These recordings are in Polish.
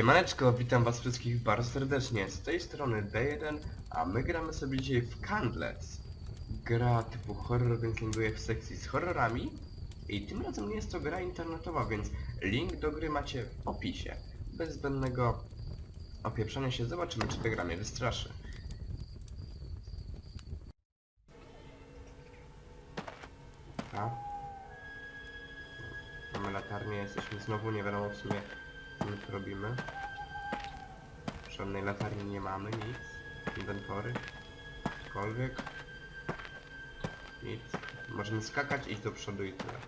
Siemaneczko, witam was wszystkich bardzo serdecznie. Z tej strony D1, a my gramy sobie dzisiaj w Candlets. Gra typu horror, więc ląduje w sekcji z horrorami. I tym razem nie jest to gra internetowa, więc link do gry macie w opisie. Bez zbędnego opieprzenia się zobaczymy, czy ta gra mnie wystraszy. A? Mamy latarnię, jesteśmy znowu, nie wiadomo w sumie my tu robimy. Żadnej latarni nie mamy, nic. Inwentory. Cokolwiek. Nic. Możemy skakać, iść do przodu i tyle.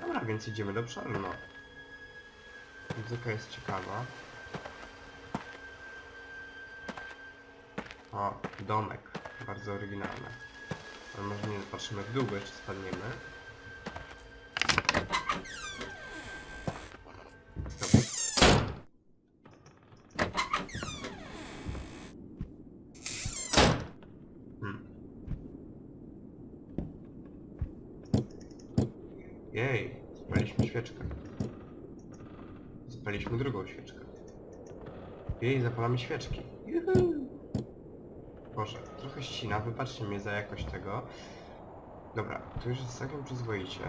Dobra, więc idziemy do przodu, no. Muzyka jest ciekawa. O, domek. Bardzo oryginalny. Ale może nie patrzymy w dół, jeszcze spadniemy. Jej, zapaliśmy świeczkę. Zapaliśmy drugą świeczkę. Jej, zapalamy świeczki. Juhu. Boże, trochę ścina, wybaczcie mnie za jakość tego. Dobra, tu już jest całkiem przyzwoicie.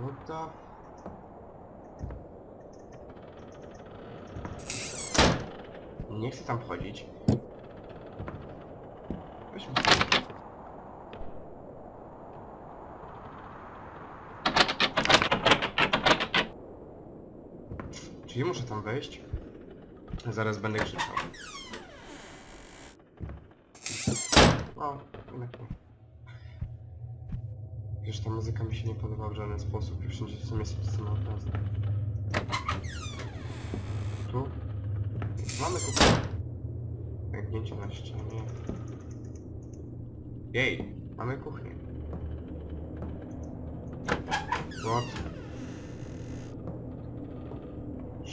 No to... Nie chcę tam wchodzić. Weźmy sobie. Czyli muszę tam wejść? Zaraz będę krzyczał. O, jednak nie. Wiesz, ta muzyka mi się nie podoba w żaden sposób i wszędzie w sumie te same obrazy. Tu? Mamy kuchnię. Pęknięcie na ścianie. Jej, mamy kuchnię. What?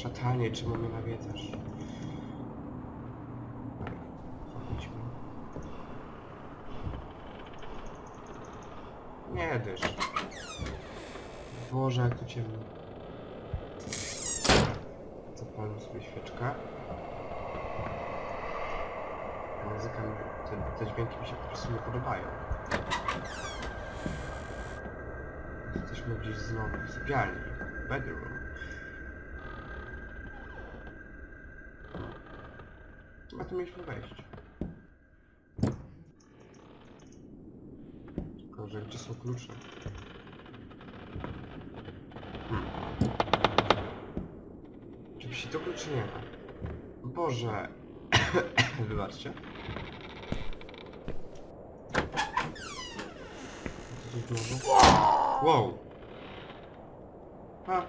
Szatanie, czemu mnie nawiedzasz? Chodźmy. Nie dysz. Boże, jak tu ciemno. Zapalmy sobie świeczkę. Muzyka, te, te dźwięki mi się po prostu nie podobają. Jesteśmy gdzieś znowu w sypialni. Bedroom. Chyba tu mieliśmy wejść. Tylko, że gdzie są klucze? Hmm. Oczywiście to kluczy nie ma. Boże. Wybaczcie. Wow. A.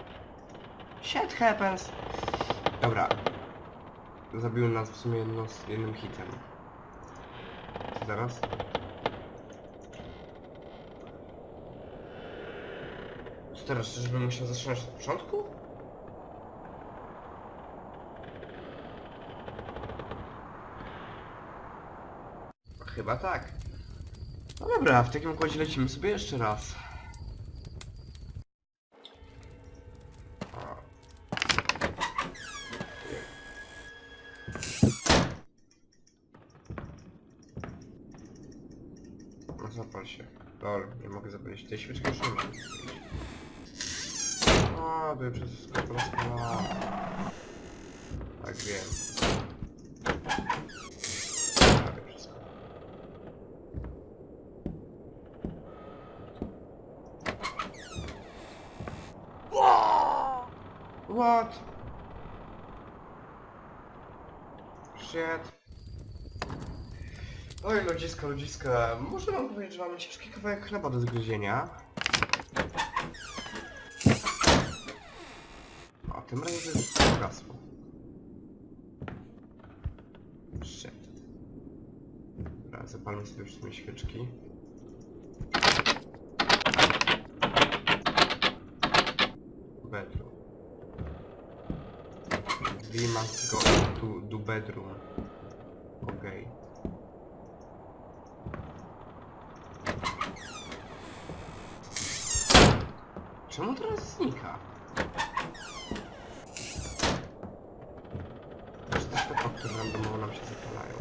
Shit happens. Dobra. Zabił nas w sumie jedno jednym hitem. Co Zaraz. Co teraz? Czyżbym musiał zaczynać od początku? Chyba tak. No dobra, w takim układzie lecimy sobie jeszcze raz. Mogę zapalić tej świeczki już nie mogę zapalić. O, to już wszystko rozpalone. Tak wiem. Prawie wszystko. What? Shit. Oj, ludziska, ludziska. Można wam powiedzieć, że mamy ciężki kawałek chleba do zgryzienia. O, tym razem już zgasło. Shit. Dobra, zapalmy sobie już sobie świeczki. Bedroom. We must go to, to bedroom. Okej. Czemu teraz znika? Czy te światła, które randomowo nam się zapalają?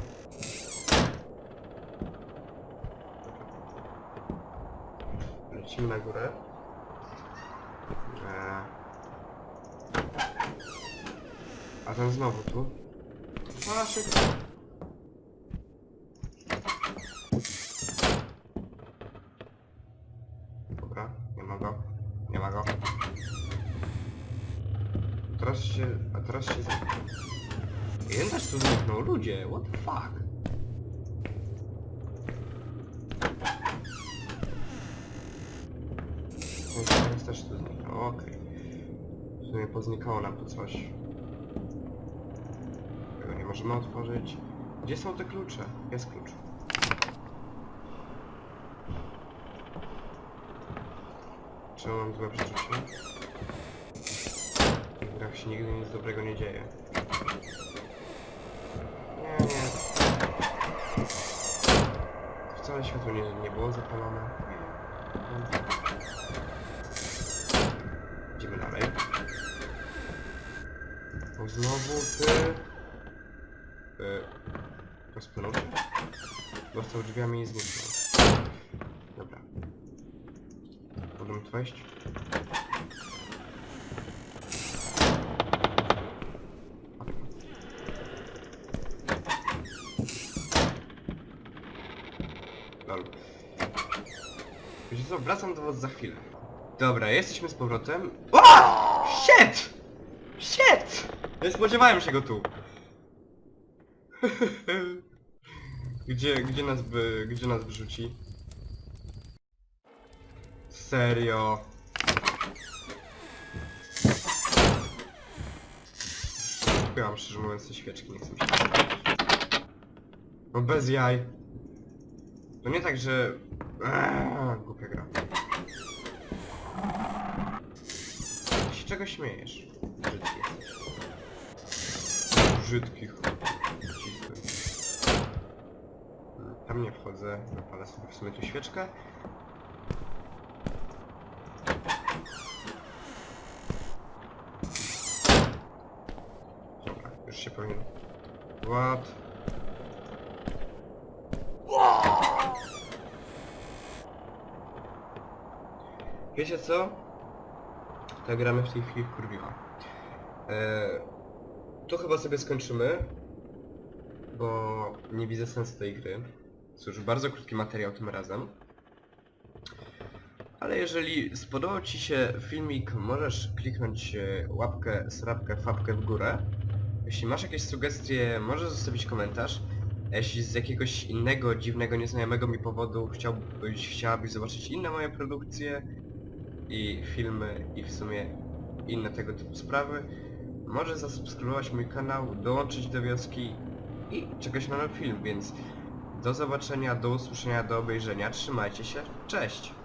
Lecimy na górę. Eee. A ten znowu tu? A, szybko. Dobra, nie ma go. Nie ma go. Teraz się... A teraz się... za- Jeden też tu zniknął, ludzie, what the fuck? Teraz też tu zniknął, okej. W sumie poznikało nam tu coś. Tego nie możemy otworzyć. Gdzie są te klucze? Jest klucz. Czemu mam złe przeczucie? W grach się nigdy nic dobrego nie dzieje. Nie, nie. Wcale światło nie, nie było zapalone. Idziemy dalej. O, znowu ty... Y, rozpłynął się? Dostał drzwiami i zniknął. Dobra. Możemy tu wejść? Lol. Wiecie co, wracam do was za chwilę. Dobra, jesteśmy z powrotem. O! Shit! Shit! Nie spodziewałem się go tu. gdzie, gdzie nas by, gdzie nas wyrzuci? Serio? Kupiłam szczerze mówiąc te świeczki, nie chcę się. No bez jaj. To nie tak, że... Eee, głupia gra. Ty się czego śmiejesz? Brzydki jesteś. Brzydki chłop. Ścisły. Mm, Tam nie wchodzę. Zapalę sobie w sumie tu świeczkę. Dobra, już się powinien... What? Wiecie co? Ta gra mnie w tej chwili wkurwiła. Eee, tu chyba sobie skończymy, bo nie widzę sensu tej gry. Cóż, bardzo krótki materiał tym razem. Ale jeżeli spodobał Ci się filmik, możesz kliknąć e, łapkę, srapkę, fapkę w górę. Jeśli masz jakieś sugestie, możesz zostawić komentarz. Jeśli z jakiegoś innego, dziwnego, nieznajomego mi powodu chciałbyś, chciałabyś zobaczyć inne moje produkcje i filmy i w sumie inne tego typu sprawy, możesz zasubskrybować mój kanał, dołączyć do wioski i czekać na nowy film, więc do zobaczenia, do usłyszenia, do obejrzenia, trzymajcie się, cześć!